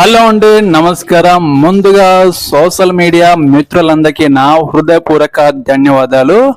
Hello అండి నమస్కారం. ముందుగా సోషల్ మీడియా మిత్రులందరికీ నా హృదయపూర్వక ధన్యవాదాలు.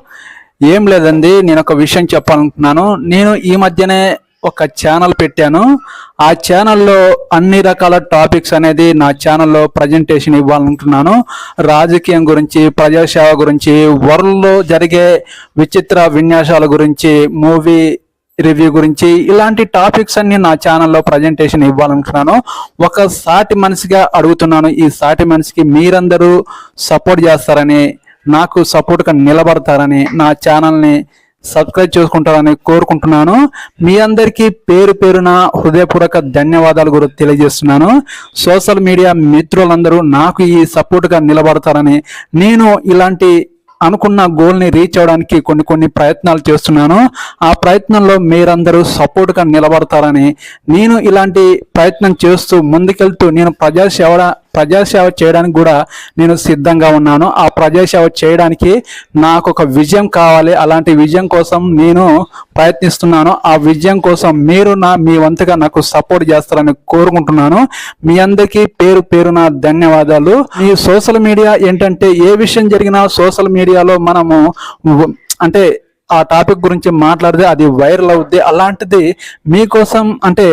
ఏం లేదండి నేను ఒక విషయం చెప్పాలనుకుంటున్నాను. నేను ఈ మధ్యనే ఒక ఛానల్ పెట్టాను. ఆ ఛానల్లో అన్ని రకాల టాపిక్స్ అనేది నా ఛానల్లో ప్రజెంటేషన్ ఇవ్వాలనుకుంటున్నాను. రాజకీయం గురించి ప్రజాసేవ గురించి వరల్డ్లో జరిగే విచిత్ర విన్యాసాల గురించి మూవీ రివ్యూ గురించి ఇలాంటి టాపిక్స్ అన్ని నా ఛానల్లో ప్రజెంటేషన్ ఇవ్వాలనుకుంటున్నాను. ఒక సాటి మనిషిగా అడుగుతున్నాను ఈ సాటి మనిషికి మీరందరూ సపోర్ట్ చేస్తారని నాకు సపోర్ట్గా నిలబడతారని నా ఛానల్ని సబ్స్క్రైబ్ చేసుకుంటారని కోరుకుంటున్నాను. మీ అందరికీ పేరు పేరున హృదయపూర్వక ధన్యవాదాలు కూడా తెలియజేస్తున్నాను. సోషల్ మీడియా మిత్రులందరూ నాకు ఈ సపోర్ట్గా నిలబడతారని నేను ఇలాంటి అనుకున్న గోల్ని రీచ్ అవడానికి కొన్ని కొన్ని ప్రయత్నాలు చేస్తున్నాను. ఆ ప్రయత్నంలో మీరందరూ సపోర్ట్గా నిలబడతారని నేను ఇలాంటి ప్రయత్నం చేస్తూ ముందుకెళ్తూ నేను ప్రజాసేవ ప్రజాసేవ చేయడానికి కూడా నేను సిద్ధంగా ఉన్నాను. ఆ ప్రజాసేవ చేయడానికి నాకు ఒక విజయం కావాలి. అలాంటి విజయం కోసం నేను ప్రయత్నిస్తున్నాను. ఆ విజయం కోసం మీరు నా మీ వంతుగా నాకు సపోర్ట్ చేస్తారని కోరుకుంటున్నాను. మీ అందరికీ పేరు పేరు నా ధన్యవాదాలు. ఈ సోషల్ మీడియా ఏంటంటే ఏ విషయం జరిగినా సోషల్ మీడియాలో మనము అంటే ఆ టాపిక్ గురించి మాట్లాడితే అది వైరల్ అవుద్ది. అలాంటిది మీకోసం అంటే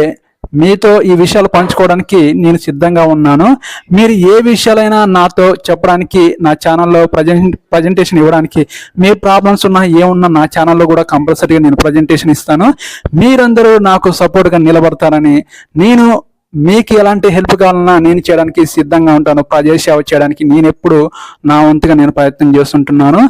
మీతో ఈ విషయాలు పంచుకోవడానికి నేను సిద్ధంగా ఉన్నాను. మీరు ఏ విషయాలైనా నాతో చెప్పడానికి నా ఛానల్లో ప్రజెంట్ ప్రజెంటేషన్ ఇవ్వడానికి మీ ప్రాబ్లమ్స్ ఉన్నా ఏమున్నా నా ఛానల్లో కూడా కంపల్సరీగా నేను ప్రజెంటేషన్ ఇస్తాను. మీరందరూ నాకు సపోర్ట్గా నిలబడతారని నేను మీకు ఎలాంటి హెల్ప్ కావాలన్నా నేను చేయడానికి సిద్ధంగా ఉంటాను. ప్రజాసేవ చేయడానికి నేను ఎప్పుడు నా వంతుగా నేను ప్రయత్నం చేస్తుంటున్నాను.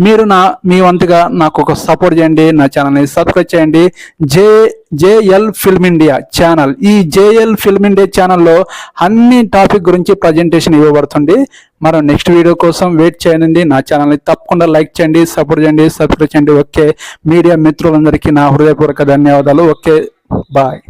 మీరు నా మీ వంతుగా నాకు ఒక సపోర్ట్ చేయండి. నా ఛానల్ని సబ్స్క్రైబ్ చేయండి. J JL film India channel ఈ జేఎల్ ఫిల్మ్ ఇండియా ఛానల్లో అన్ని టాపిక్ గురించి ప్రజెంటేషన్ ఇవ్వబడుతుంది. మరో నెక్స్ట్ వీడియో కోసం వెయిట్ చేయండి. నా ఛానల్ని తప్పకుండా లైక్ చేయండి సపోర్ట్ చేయండి సబ్స్క్రైబ్ చేయండి. ఓకే. మీడియా మిత్రులందరికీ నా హృదయపూర్వక ధన్యవాదాలు. ఓకే. బాయ్